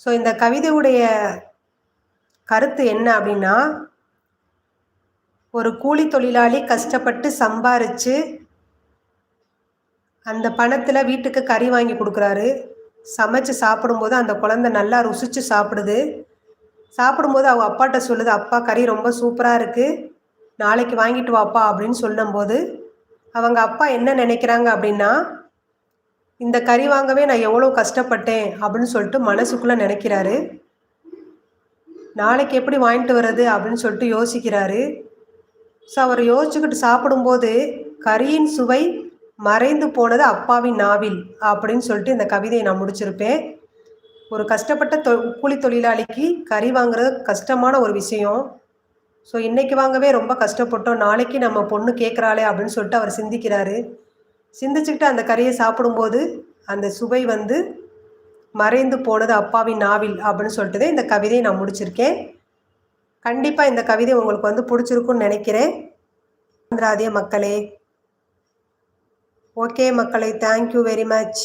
So இந்த கவிதையுடைய கருத்து என்ன அப்படின்னா ஒரு கூலி தொழிலாளி கஷ்டப்பட்டு சம்பாரித்து அந்த பணத்தில் வீட்டுக்கு கறி வாங்கி கொடுக்குறாரு. சமைச்சு சாப்பிடும்போது அந்த குழந்த நல்லா ருசித்து சாப்பிடுது. சாப்பிடும்போது அவங்க அப்பாட்ட சொல்லுது அப்பா கறி ரொம்ப சூப்பராக இருக்குது நாளைக்கு வாங்கிட்டு வாப்பா அப்படின்னு சொல்லும்போது அவங்க அப்பா என்ன நினைக்கிறாங்க அப்படின்னா இந்த கறி வாங்கவே நான் எவ்வளோ கஷ்டப்பட்டேன் அப்படின்னு சொல்லிட்டு மனசுக்குள்ளே நினைக்கிறாரு. நாளைக்கு எப்படி வாங்கிட்டு வர்றது அப்படின்னு சொல்லிட்டு யோசிக்கிறாரு. ஸோ அவர் யோசிச்சுக்கிட்டு சாப்பிடும்போது கறியின் சுவை மறைந்து போனது அப்பாவின் நாவில் அப்படின்னு சொல்லிட்டு இந்த கவிதையை நான் முடிச்சிருப்பேன். ஒரு கஷ்டப்பட்ட தொ கூலி தொழிலாளிக்கு கறி வாங்குறது கஷ்டமான ஒரு விஷயம். ஸோ இன்றைக்கி வாங்கவே ரொம்ப கஷ்டப்பட்டோம். நாளைக்கு நம்ம பொண்ணு கேட்குறாளே அப்படின்னு சொல்லிட்டு அவர் சிந்திக்கிறாரு. சிந்திச்சுக்கிட்டு அந்த கறியை சாப்பிடும்போது அந்த சுவை வந்து மறைந்து போனது அப்பாவின் நாவில் அப்படின்னு சொல்லிட்டு தான் இந்த கவிதையை நான் முடிச்சிருக்கேன். கண்டிப்பாக இந்த கவிதை உங்களுக்கு வந்து பிடிச்சிருக்குன்னு நினைக்கிறேன். மறந்துடாதே மக்களே. ஓகே மக்களை தேங்க்யூ வெரி மச்